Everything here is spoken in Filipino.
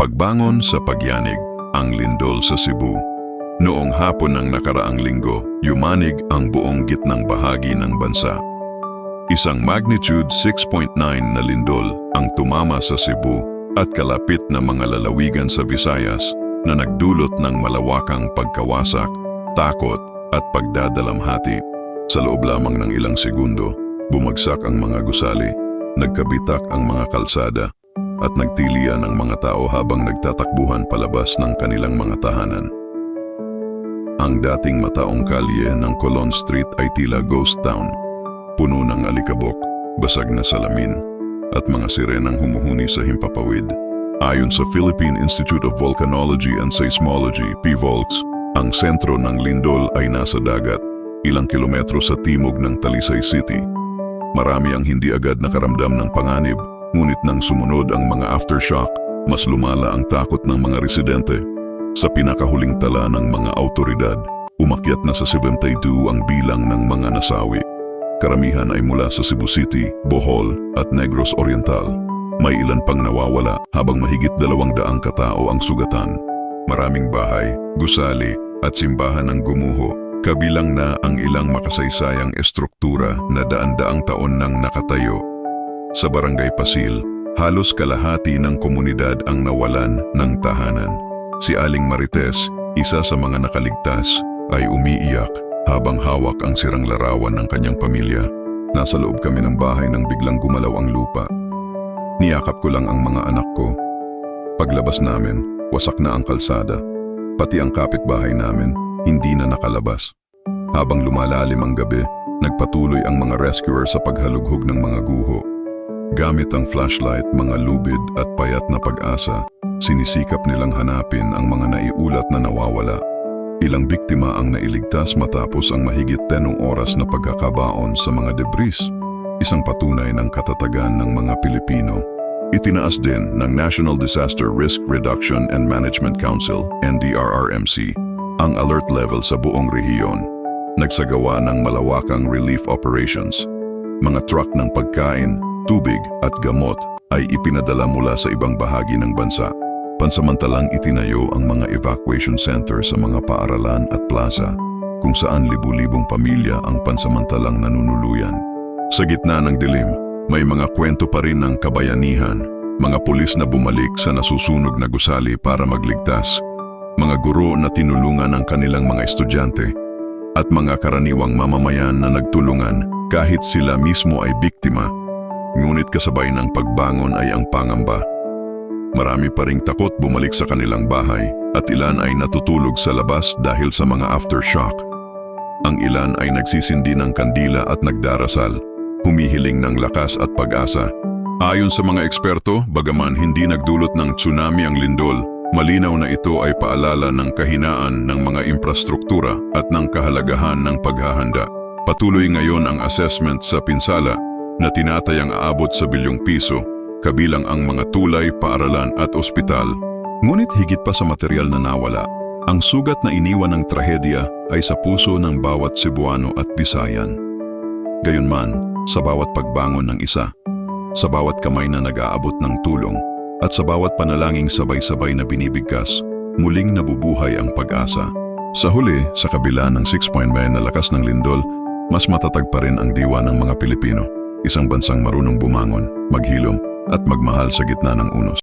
Pagbangon sa pagyanig, ang lindol sa Cebu. Noong hapon ng nakaraang linggo, yumanig ang buong gitnang bahagi ng bansa. Isang magnitude 6.9 na lindol ang tumama sa Cebu at kalapit na mga lalawigan sa Visayas na nagdulot ng malawakang pagkawasak, takot at pagdadalamhati. Sa loob lamang ng ilang segundo, bumagsak ang mga gusali, nagkabitak ang mga kalsada at nagtilian ang mga tao habang nagtatakbuhan palabas ng kanilang mga tahanan. Ang dating mataong kalye ng Colon Street ay tila ghost town. Puno ng alikabok, basag na salamin, at mga sirenang humuhuni sa himpapawid. Ayon sa Philippine Institute of Volcanology and Seismology, PVOLCS, ang sentro ng lindol ay nasa dagat, ilang kilometro sa timog ng Talisay City. Marami ang hindi agad nakaramdam ng panganib, ngunit nang sumunod ang mga aftershock, mas lumala ang takot ng mga residente. Sa pinakahuling tala ng mga autoridad, umakyat na sa 72 ang bilang ng mga nasawi. Karamihan ay mula sa Cebu City, Bohol at Negros Oriental. May ilan pang nawawala habang mahigit dalawang daang katao ang sugatan. Maraming bahay, gusali at simbahan ang gumuho, kabilang na ang ilang makasaysayang estruktura na daan-daang taon nang nakatayo. Sa Barangay Pasil, halos kalahati ng komunidad ang nawalan ng tahanan. Si Aling Marites, isa sa mga nakaligtas, ay umiiyak habang hawak ang sirang larawan ng kanyang pamilya. Nasa loob kami ng bahay nang biglang gumalaw ang lupa. Niyakap ko lang ang mga anak ko. Paglabas namin, wasak na ang kalsada. Pati ang kapitbahay namin, hindi na nakalabas. Habang lumalalim ang gabi, nagpatuloy ang mga rescuer sa paghalughog ng mga guho. Gamit ang flashlight, mga lubid at payat na pag-asa, sinisikap nilang hanapin ang mga naiulat na nawawala. Ilang biktima ang nailigtas matapos ang mahigit tenong oras na pagkakabaon sa mga debris. Isang patunay ng katatagan ng mga Pilipino. Itinaas din ng National Disaster Risk Reduction and Management Council, NDRRMC, ang alert level sa buong rehiyon. Nagsagawa ng malawakang relief operations. Mga truck ng pagkain, tubig at gamot ay ipinadala mula sa ibang bahagi ng bansa. Pansamantalang itinayo ang mga evacuation center sa mga paaralan at plaza kung saan libu-libong pamilya ang pansamantalang nanunuluyan. Sa gitna ng dilim, may mga kwento pa rin ng kabayanihan, mga pulis na bumalik sa nasusunog na gusali para magligtas, mga guro na tinulungan ang kanilang mga estudyante, at mga karaniwang mamamayan na nagtulungan kahit sila mismo ay biktima, ngunit kasabay ng pagbangon ay ang pangamba. Marami pa ring takot bumalik sa kanilang bahay at ilan ay natutulog sa labas dahil sa mga aftershock. Ang ilan ay nagsisindi ng kandila at nagdarasal, humihiling ng lakas at pag-asa. Ayon sa mga eksperto, bagaman hindi nagdulot ng tsunami ang lindol, malinaw na ito ay paalala ng kahinaan ng mga infrastruktura at ng kahalagahan ng paghahanda. Patuloy ngayon ang assessment sa pinsala na tinatayang aabot sa bilyong piso kabilang ang mga tulay, paaralan at ospital. Ngunit higit pa sa material na nawala, ang sugat na iniwan ng trahedya ay sa puso ng bawat Cebuano at Bisayan. Gayunman, sa bawat pagbangon ng isa, sa bawat kamay na nag-aabot ng tulong, at sa bawat panalangin sabay-sabay na binibigkas, muling nabubuhay ang pag-asa. Sa huli, sa kabila ng 6.9 na lakas ng lindol, mas matatag pa rin ang diwa ng mga Pilipino, isang bansang marunong bumangon, maghilom, at magmahal sa gitna ng unos.